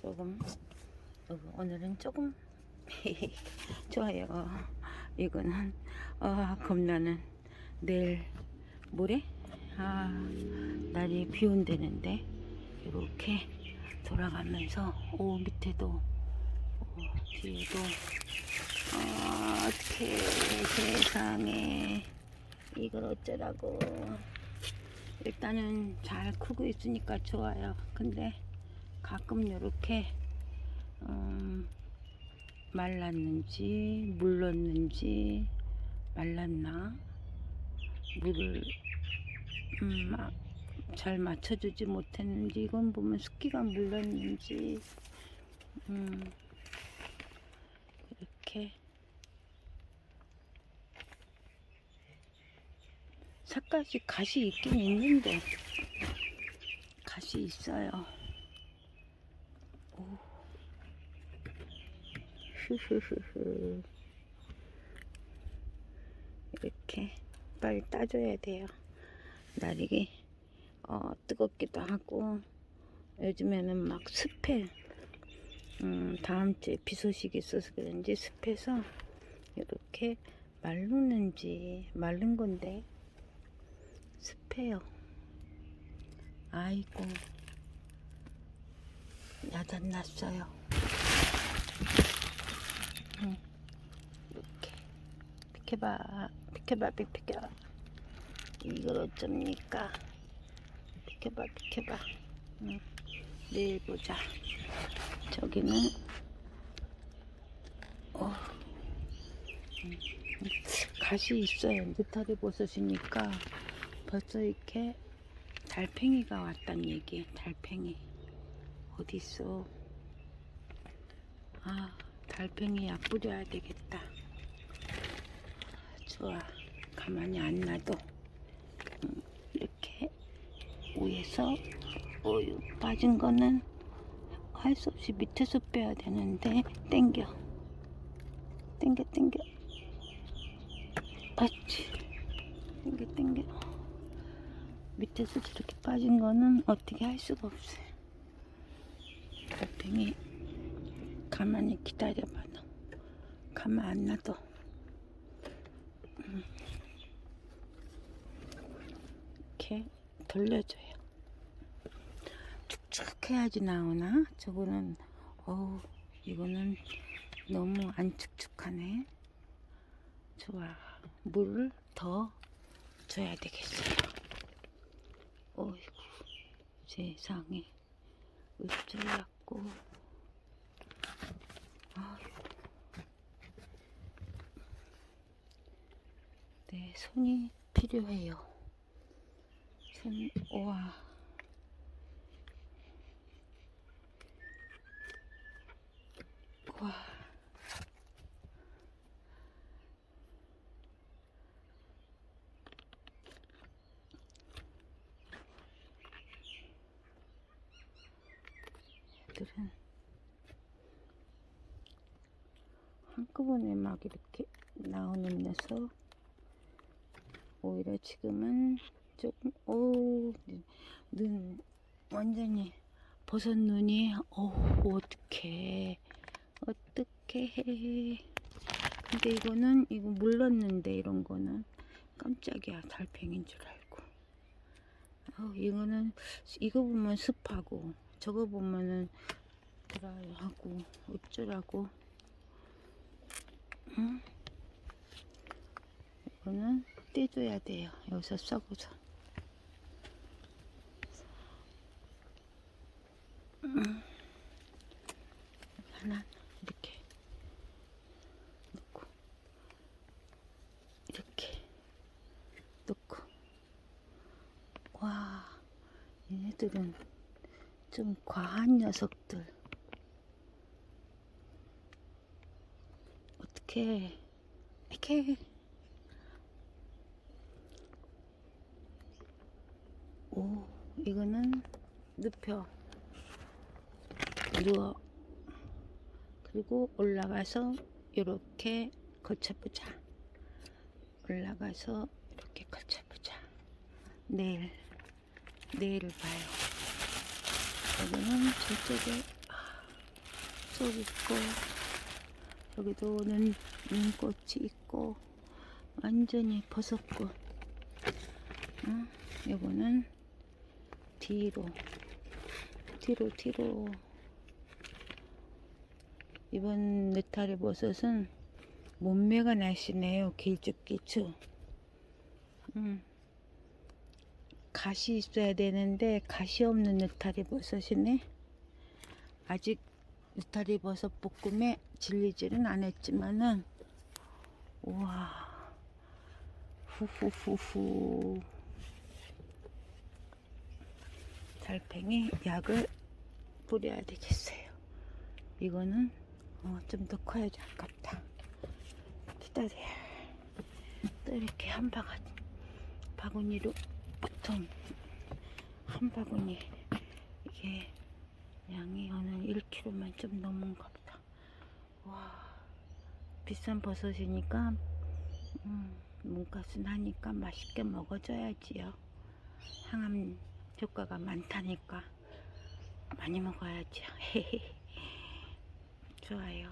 조금 어, 오늘은 조금 좋아요. 이거는 아 겁나는 내일 모레 아 날이 비 온다는데 이렇게 돌아가면서 오 밑에도 어, 뒤에도 아 어떻게 세상에 이걸 어쩌라고 일단은 잘 크고 있으니까 좋아요. 근데 가끔 이렇게 음, 말랐는지 물렀는지 말랐나 물을 음, 아, 잘 맞춰주지 못했는지 이건 보면 습기가 물렀는지 음, 이렇게 색깔이 갓이 있긴 있는데 갓이 있어요. 흐흐흐흐. 이렇게 빨리 따줘야 돼요. 날이 어, 뜨겁기도 하고 요즘에는 막 습해. 음, 다음 주에 비 소식이 있어서 그런지 습해서 이렇게 마르는지 마른 건데 습해요. 아이고 야단 났어요. 응. 이렇게 비켜봐, 비켜봐, 비- 비켜. 이걸 어쩝니까? 비켜봐, 비켜봐. 응. 내일 보자. 저기는 어, 음, 갓이 있어요. 느타리 버섯이니까 벌써 이렇게 달팽이가 왔단 얘기. 달팽이 어디 있어? 아, 달팽이 약 뿌려야 되겠다. 좋아. 가만히 안 놔도. 음, 이렇게 위에서 우유 빠진 거는 할 수 없이 밑에서 빼야 되는데 땡겨. 땡겨 땡겨. 맞지 땡겨 땡겨. 밑에서 저렇게 빠진 거는 어떻게 할 수가 없어요. 달팽이 가만히 기다려봐 너 가만 안 놔둬 이렇게 돌려줘요. 축축 해야지 나오나? 저거는 어우 이거는 너무 안 축축하네. 좋아. 물을 더 줘야 되겠어요. 어이구 세상에. 어쩌려고. 아유. 네 손이 필요해요 손 우와 와. 얘들은 한꺼번에 막 이렇게 나오는 녀석 오히려 지금은 조금 오눈 눈 완전히 버섯 눈이 어우 어떡해. 어떡해. 근데 이거는 이거 물렀는데 이런 거는 깜짝이야. 달팽이인 줄 알고. 어, 이거는 이거 보면 습하고 저거 보면은 드라이하고 어쩌라고. 응? 이거는 떼줘야 돼요. 여기서 썩어서 하나 이렇게. 놓고. 이렇게. 놓고. 와 얘네들은 좀 과한 녀석들. 어떻게 이렇게 오 이거는 눕혀 누워 그리고 올라가서 이렇게 거쳐보자. 올라가서 이렇게 거쳐보자. 내일 내일을 봐요. 여기는 저쪽에 아, 쑥 있고 여기도 눈, 눈꽃이 있고 완전히 버섯꽃. 어? 요거는 뒤로 뒤로 뒤로 이번 느타리 버섯은 몸매가 날씬해요. 길쭉길쭉. 음. 가시 있어야 되는데 가시 없는 느타리 버섯이네. 아직 느타리 버섯 볶음에 질리지는 않았지만은 우와. 후후후후. 달팽이 약을 뿌려야 되겠어요. 이거는 어, 좀 더 커야지 아깝다. 기다려야 또 이렇게 한 바가지 바구니로 보통 한 바구니 이게 양이 오늘 1kg만 좀 넘은가 보다 와 비싼 버섯이니까 음, 몸값은 하니까 맛있게 먹어줘야지요. 항암 효과가 많다니까 많이 먹어야지요 좋아요.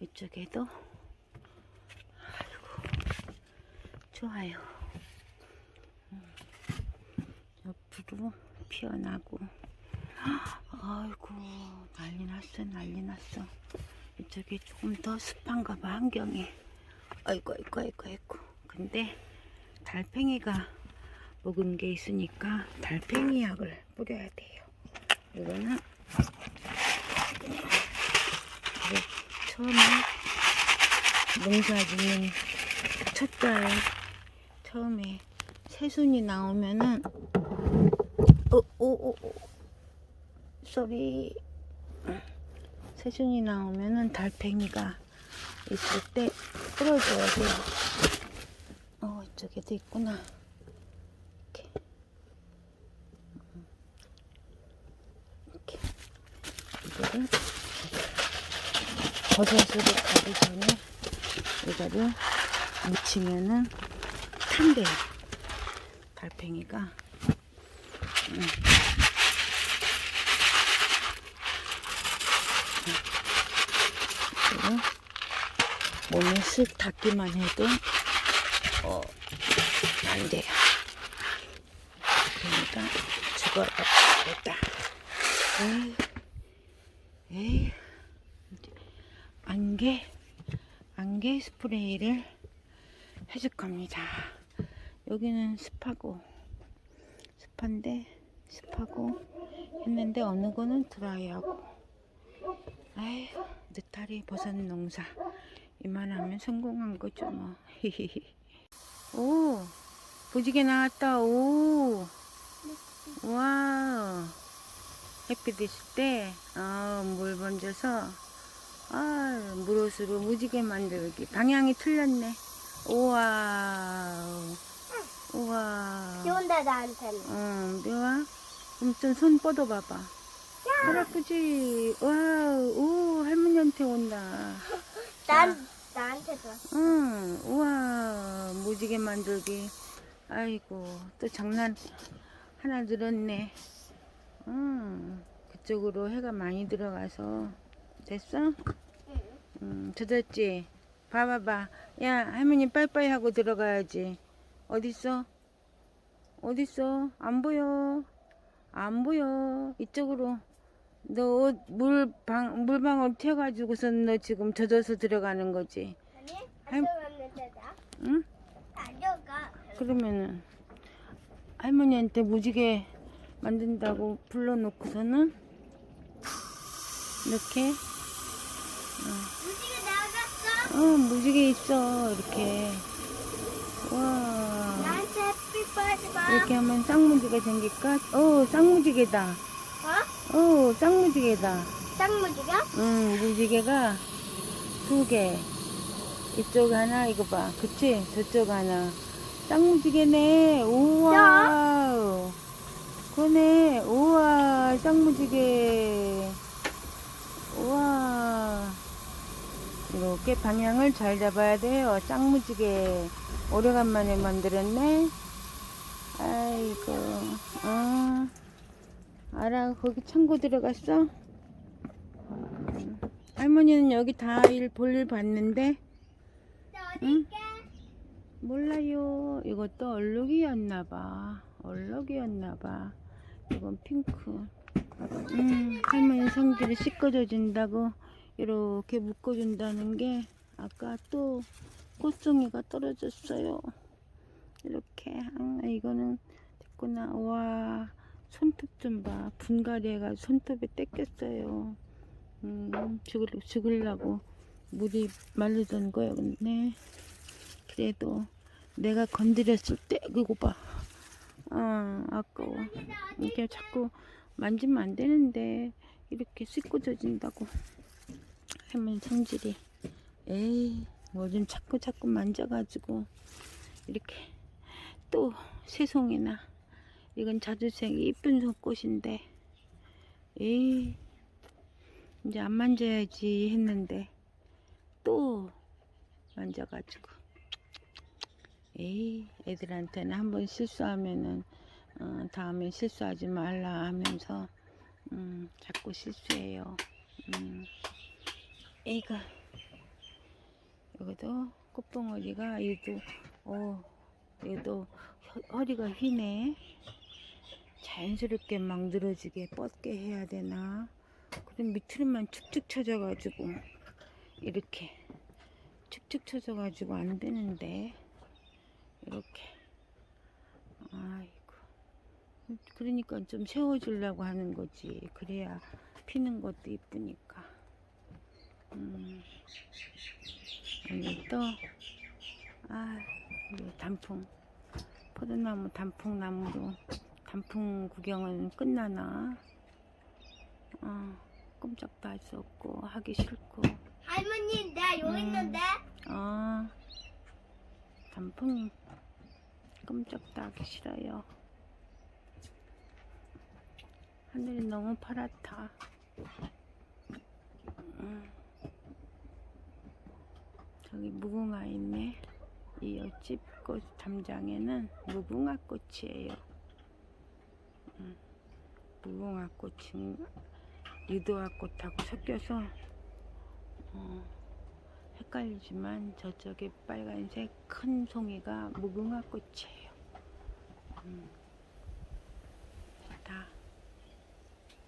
이쪽에도? 아이고 좋아요. 옆으로 피어나고. 아이고 난리 났어 난리 났어. 이쪽이 조금 더 습한가 봐 환경이. 아이고 아이고 아이고 아이고. 근데 달팽이가 먹은 게 있으니까 달팽이 약을 뿌려야 돼요. 이거는 이제 처음에 농사 짓는 첫달 처음에 새순이 나오면은 어, 오, 오, 오. 쏘리 새순이 나오면은 달팽이가 있을 때 풀어줘야 돼요. 어, 이쪽에도 있구나. 이렇게. 음. 이렇게. 이거를 버섯으로 가기 전에 이거를 묻히면은 탄대요. 달팽이가. 몸에 쓱 닿기만 해도 어, 안 돼요. 그러니까 죽어야겠다. 에이, 에이, 안개, 안개 스프레이를 해줄 겁니다. 여기는 습하고, 습한데, 습하고 했는데 어느 거는 드라이하고. 아휴, 느타리 버섯 농사. 이만하면 성공한 거죠, 뭐. 오, 무지개 나왔다, 오. 와 햇빛 있을 때, 어, 물 번져서, 아, 물옷으로 무지개 만들기. 방향이 틀렸네. 우와. 우와. 비 온다 나한테는. 어, 묘아? 그럼 좀 손 뻗어봐봐. 할아버지, 와우, 오, 할머니한테 온다. 난 나한테도. 왔어. 응, 우와, 무지개 만들기. 아이고, 또 장난 하나 늘었네. 응, 그쪽으로 해가 많이 들어가서. 됐어? 응, 젖었지? 봐봐봐. 야, 할머니 빠이빠이 하고 들어가야지. 어딨어? 어딨어? 안 보여. 안 보여. 이쪽으로. 너 옷, 물방, 물방울 튀어가지고선 너 지금 젖어서 들어가는 거지. 아니 할- 가져갔는데 나 응? 가져가. 그러면은 할머니한테 무지개 만든다고 불러놓고서는 이렇게 어. 어 무지개 있어 이렇게. 와. 나한테 햇빛 빠지 마. 이렇게 하면 쌍무지개 생길까? 어 쌍무지개다. 어? 어 쌍무지개다. 쌍무지개? 응 무지개가 두 개. 이쪽 하나 이거 봐. 그치? 저쪽 하나. 쌍무지개네. 우와. 그네. 우와 쌍무지개. 우와 이렇게 방향을 잘 잡아야 돼요 쌍무지개 오래간만에 만들었네 아이고 어 알아 거기 창고 들어갔어 할머니는 여기 다 일 볼일 봤는데 응? 몰라요. 이것도 얼룩이었나봐. 얼룩이었나봐. 이건 핑크. 음, 할머니 성질이 씻겨져준다고 이렇게 묶어준다는 게 아까 또 꽃송이가 떨어졌어요. 이렇게. 아, 이거는 됐구나. 와, 손톱 좀 봐. 분갈이 해가지고 손톱에 떼꼈어요. 음, 죽을, 죽을라고 물이 마르던 거야, 근데. 그래도 내가 건드렸을 때 그거 봐. 아 아까워. 이렇게 자꾸 만지면 안 되는데 이렇게 씻고 젖은다고. 할머니 성질이. 에이 뭐 좀 자꾸 자꾸 만져가지고 이렇게 또 새송이나 이건 자주생이 이쁜 손꽃인데 에이 이제 안 만져야지 했는데 또 만져가지고 에이 애들한테는 한번 실수하면은 어, 다음에 실수하지 말라 하면서 음, 자꾸 실수해요 음. 애가 여기도 꽃봉오리가 얘도 어 얘도 허, 허리가 휘네. 자연스럽게 막 늘어지게 뻗게 해야 되나? 그럼 밑으로만 축축 처져가지고 이렇게 축축 처져가지고 안 되는데. 이렇게. 아이고. 그러니까 좀 세워주려고 하는 거지. 그래야 피는 것도 이쁘니까 음 오늘 또아 단풍 포도나무 단풍나무로 단풍 구경은 끝나나 어 꼼짝도 할 수 없고 하기 싫고 할머니, 나 여기 음. 있는데? 아, 단풍 깜짝도 하기 싫어요. 하늘이 너무 파랗다. 음. 저기 무궁화 있네. 이 옆집 꽃 담장에는 무궁화 꽃이에요. 음. 무궁화 꽃은 유도화 꽃하고 섞여서 어, 헷갈리지만 저쪽에 빨간색 큰 송이가 무궁화 꽃이에요. 음,